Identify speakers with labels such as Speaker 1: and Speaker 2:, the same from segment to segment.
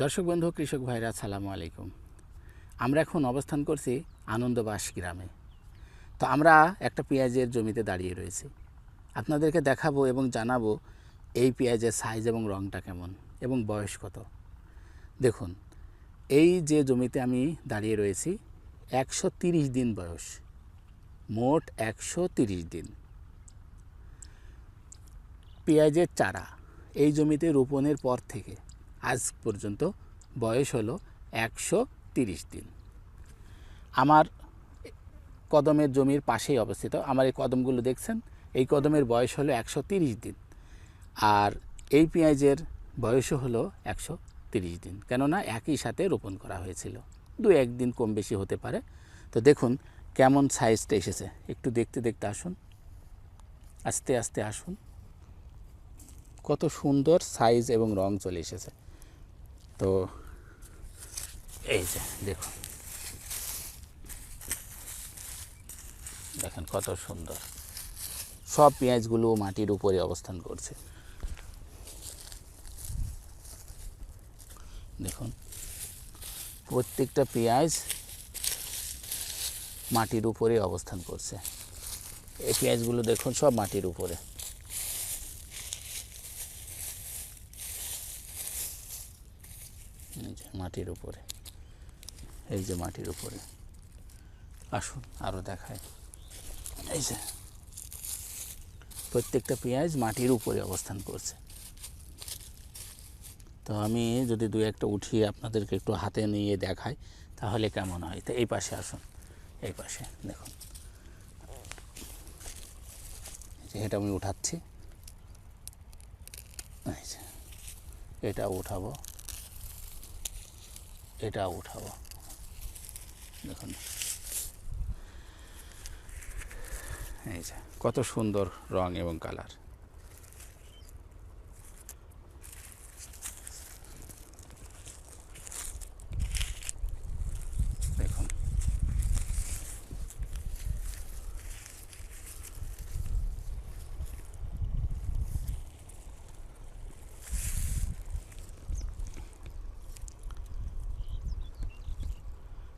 Speaker 1: দর্শক বন্ধু, কৃষক ভাইরা সালামু আলাইকুম। আমরা এখন অবস্থান করছি আনন্দবাস গ্রামে। তো আমরা একটা পেঁয়াজের জমিতে দাঁড়িয়ে রয়েছি। আপনাদেরকে দেখাবো এবং জানাব এই পেঁয়াজের সাইজ এবং রঙটা কেমন এবং বয়স কত। দেখুন, এই যে জমিতে আমি দাঁড়িয়ে রয়েছি, একশো দিন বয়স। মোট একশো দিন। পেঁয়াজের চারা এই জমিতে রোপণের পর থেকে আজ পর্যন্ত বয়স হলো একশো তিরিশ দিন। আমার কদমের জমির পাশেই অবস্থিত। আমার এই কদমগুলো দেখছেন? এই কদমের বয়স হলো একশো তিরিশ দিন। আর এই পেঁয়াজের বয়সও হলো একশো তিরিশ দিন। কেননা একই সাথে রোপণ করা হয়েছিল। দু একদিন কম বেশি হতে পারে। তো দেখুন কেমন সাইজটা এসেছে। একটু দেখতে দেখতে আসুন। আস্তে আস্তে আসুন। কত সুন্দর সাইজ এবং রং চলে এসেছে। তো এই যে, দেখুন। দেখেন কত সুন্দর। সব পেঁয়াজগুলো মাটির উপরে অবস্থান করছে। দেখুন, প্রত্যেকটা পেঁয়াজ মাটির উপরে অবস্থান করছে। এই পেঁয়াজগুলো দেখুন সব মাটির উপরে। যে মাটির উপরে। এই যে মাটির উপরে। আসুন আরও দেখায় এই যে প্রত্যেকটা পেঁয়াজ মাটির উপরে অবস্থান করছে। তো আমি যদি দু একটা উঠিয়ে আপনাদেরকে একটু হাতে নিয়ে দেখাই, তাহলে কেমন হয়? তো এই পাশে আসুন, এই পাশে দেখুন। এটা আমি উঠাচ্ছি। এটা উঠাবো। এটা উঠাবো। দেখুন। এই যে কত সুন্দর রং এবং কালার দেখুন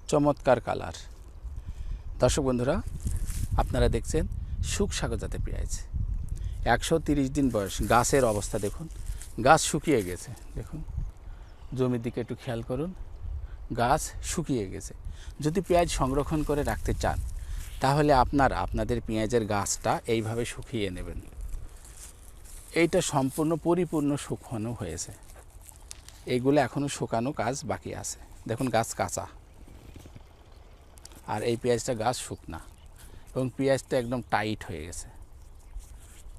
Speaker 1: চমৎকার কালার। দর্শক বন্ধুরা, আপনারা দেখছেন সুখ সাগর জাতের পেঁয়াজ। একশো তিরিশ দিন বয়স, গাছের অবস্থা দেখুন। গাছ শুকিয়ে গেছে, দেখুন। জমির দিকে একটু খেয়াল করুন, গাছ শুকিয়ে গেছে। যদি পেঁয়াজ সংরক্ষণ করে রাখতে চান, তাহলে আপনারা, আপনাদের পেঁয়াজের গাছটা এইভাবে শুকিয়ে নেবেন। এইটা সম্পূর্ণ পরিপূর্ণ শুকানো হয়েছে। এইগুলো এখনও শুকানো কাজ বাকি আছে। দেখুন, গাছ কাঁচা। আর এই পেঁয়াজটা গাছ শুকনা এবং পেঁয়াজটা একদম টাইট হয়ে গেছে।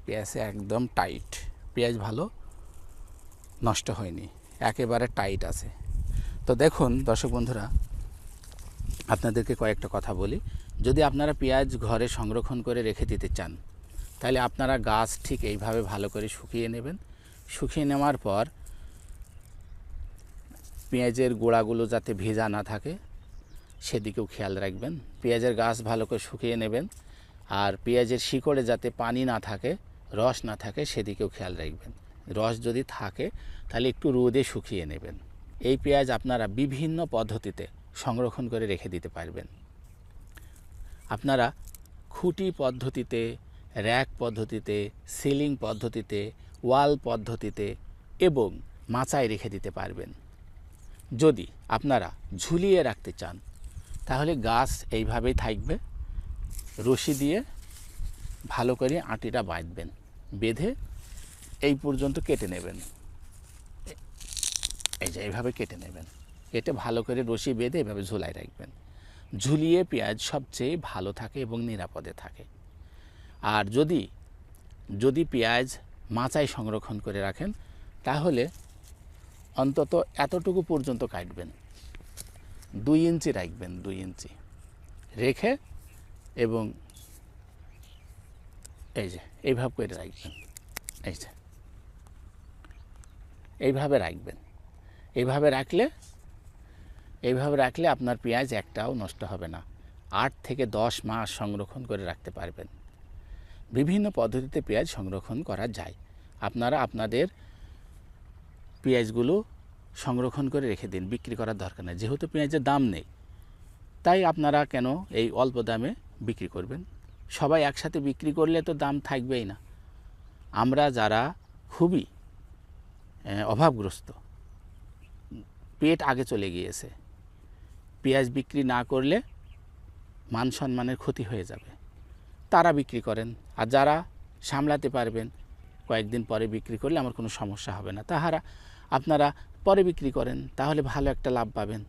Speaker 1: পেঁয়াজে একদম টাইট। পেঁয়াজ ভালো নষ্ট হয়নি, একেবারে টাইট আছে। তো দেখুন দর্শক বন্ধুরা, আপনাদেরকে কয়েকটা কথা বলি। যদি আপনারা পেঁয়াজ ঘরে সংরক্ষণ করে রেখে দিতে চান, তাহলে আপনারা গাছ ঠিক এইভাবে ভালো করে শুকিয়ে নেবেন। শুকিয়ে নেওয়ার পর পেঁয়াজের গোড়াগুলো যাতে ভেজা না থাকে সেদিকেও খেয়াল রাখবেন। পেঁয়াজের গাছ ভালো করে শুকিয়ে নেবেন। আর পেঁয়াজের শিকড়ে যাতে পানি না থাকে, রস না থাকে, সেদিকেও খেয়াল রাখবেন। রস যদি থাকে, তাহলে একটু রোদে শুকিয়ে নেবেন। এই পেঁয়াজ আপনারা বিভিন্ন পদ্ধতিতে সংরক্ষণ করে রেখে দিতে পারবেন। আপনারা খুঁটি পদ্ধতিতে, র্যাক পদ্ধতিতে, সিলিং পদ্ধতিতে, ওয়াল পদ্ধতিতে এবং মাচায় রেখে দিতে পারবেন। যদি আপনারা ঝুলিয়ে রাখতে চান তাহলে গাছ এইভাবেই থাকবে। রশি দিয়ে ভালো করে আটিটা বাঁধবেন, বেঁধে এই পর্যন্ত কেটে নেবেন। এই যে এইভাবে কেটে নেবেন। কেটে ভালো করে রশি বেঁধে এভাবে ঝুলাই রাখবেন। ঝুলিয়ে পেঁয়াজ সবচেয়ে ভালো থাকে এবং নিরাপদে থাকে। আর যদি যদি পেঁয়াজ মাচায় সংরক্ষণ করে রাখেন, তাহলে অন্তত এতটুকু পর্যন্ত কাটবেন। দুই ইঞ্চি রাখবেন, দুই ইঞ্চি। রেখে এবং এই যে, এইভাবে করে রাখবেন। এই যে। এইভাবে রাখবেন। এইভাবে রাখলে এইভাবে রাখলে আপনার পেঁয়াজ একটাও নষ্ট হবে না। আট থেকে দশ মাস সংরক্ষণ করে রাখতে পারবেন। বিভিন্ন পদ্ধতিতে পেঁয়াজ সংরক্ষণ করা যায়। আপনারা আপনাদের পেঁয়াজগুলো সংরক্ষণ করে রেখে দিন, বিক্রি করার দরকার নেই। যেহেতু পেঁয়াজের দাম নেই, তাই আপনারা কেন এই অল্প দামে বিক্রি করবেন? সবাই একসাথে বিক্রি করলে তো দাম থাকবেই না। আমরা যারা খুবই অভাবগ্রস্ত, পেট আগে চলে গিয়েছে, পেঁয়াজ বিক্রি না করলে মান সম্মানের ক্ষতি হয়ে যাবে। তারা বিক্রি করেন, আর যারা সামলাতে পারবেন, কয়েকদিন পরে বিক্রি করলে আমার কোনো সমস্যা হবে না। তাহারা, আপনারা পরে বিক্রি করেন, তাহলে ভালো একটা লাভ পাবেন।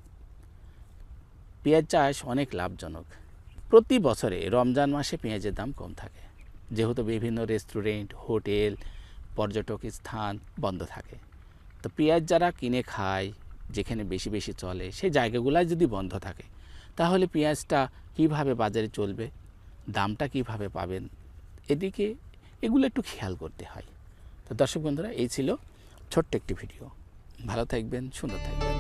Speaker 1: পেঁয়াজ চাষ অনেক লাভজনক। প্রতি বছরে রমজান মাসে পেঁয়াজের দাম কম থাকে। যেহেতু বিভিন্ন রেস্টুরেন্ট, হোটেল, পর্যটক স্থান বন্ধ থাকে। তো পেঁয়াজ যারা কিনে খায়, যেখানে বেশি বেশি চলে, সেই জায়গাগুলোয় যদি বন্ধ থাকে, তাহলে পেঁয়াজটা কীভাবে বাজারে চলবে, দামটা কীভাবে পাবেন, এদিকে এগুলো একটু খেয়াল করতে হয়। তো দর্শক বন্ধুরা, এই ছিল ছোট্ট একটি ভিডিও। ভালো থাকবেন সুন্দর থাকবেন।